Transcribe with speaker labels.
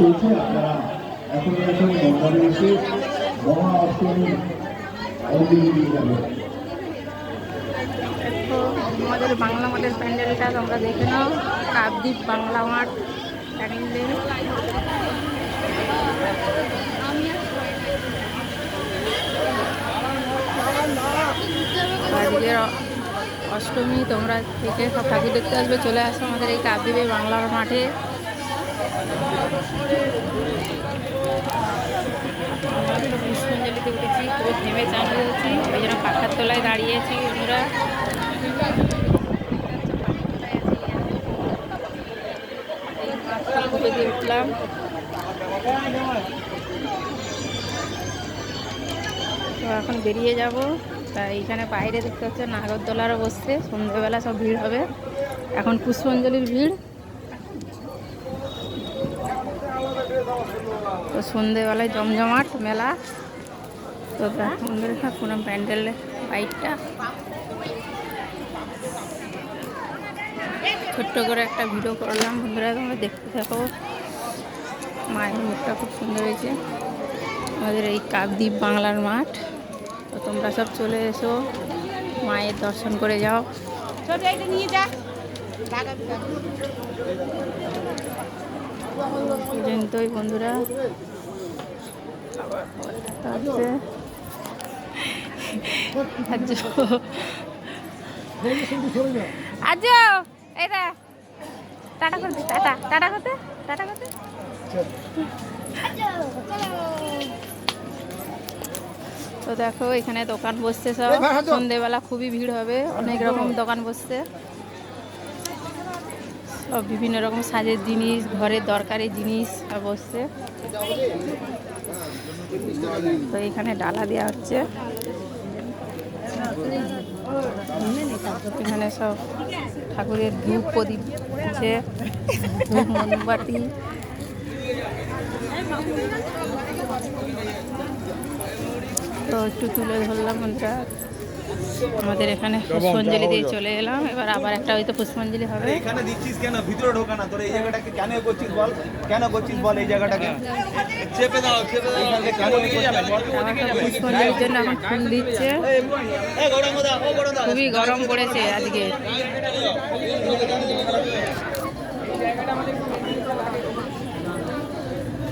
Speaker 1: চলছে আপনারা এসে মহা অঞ্জলি দিয়ে
Speaker 2: আমাদের বাংলা মাঠের প্যান্ডেলটা তোমরা দেখে নাও। কাকদ্বীপ বাংলা মাঠ প্যান্ডেল। আজকের অষ্টমী, তোমরা থেকে সব ঠাকুর দেখতে আসবে। চলে আসো আমাদের এই কাকদ্বীপে বাংলার মাঠে। পুষ্পাঞ্জলিতে উঠেছি খুব ঘেমে চান হয়েছি ওই জন্য পাখার তলায় দাঁড়িয়েছি ঘুরে দিয়ে উঠলাম তো এখন বেরিয়ে যাব। তা এইখানে বাইরে দেখতে হচ্ছে নাগরদোলারও বসছে। সন্ধ্যেবেলা সব ভিড় হবে। এখন পুষ্পাঞ্জলির ভিড়। তো সন্ধেবেলায় জমজমাট মেলা। তো বন্ধুরা কোনো প্যান্ডেল, বাইকটা। ছোট্ট করে একটা ভিডিও করলাম। বন্ধুরা, তোমরা দেখতে থাকো। মায়ের মুখটা খুব সুন্দর হয়েছে। আমাদের এই কাকদ্বীপ বাংলার মাঠ। তো তোমরা সব চলে এসো। মায়ের দর্শন করে যাও। পর্যন্তই বন্ধুরা। তারপরে আজ আজ এটা টাটা করতে টাটা টাটা করতে টাটা করতে। তো দেখো এখানে দোকান বসছে সব। সন্ধেবেলা খুবই ভিড় হবে অনেক রকম দোকান বসছে। বিভিন্ন রকম সাজের জিনিস, ঘরের দরকারি জিনিস বসছে। তো এখানে ডালা দেওয়া হচ্ছে। এখানে সব ঠাকুরের ধূপ প্রদীপ আছে মোমবাতি। তো একটু তুলে ধরলাম আমরা আমাদের এখানে পুষ্পাঞ্জলি দিয়ে চলে এলাম। এবার আবার একটা হয়তো পুষ্পাঞ্জলি হবে।
Speaker 3: এখানে দিচ্ছিস কেন? ভিতরে ঢোকা না তোর এই জায়গাটাকে কেন করছিস বল? কেন করছিস বল এই জায়গাটাকে? চেপে দাও চেপে দাও
Speaker 2: পুষ্পাঞ্জলির জন্য এখন ফুল দিচ্ছে।
Speaker 3: এই গরম দাও ও গরম দাও।
Speaker 2: খুবই গরম পড়েছে আজকে।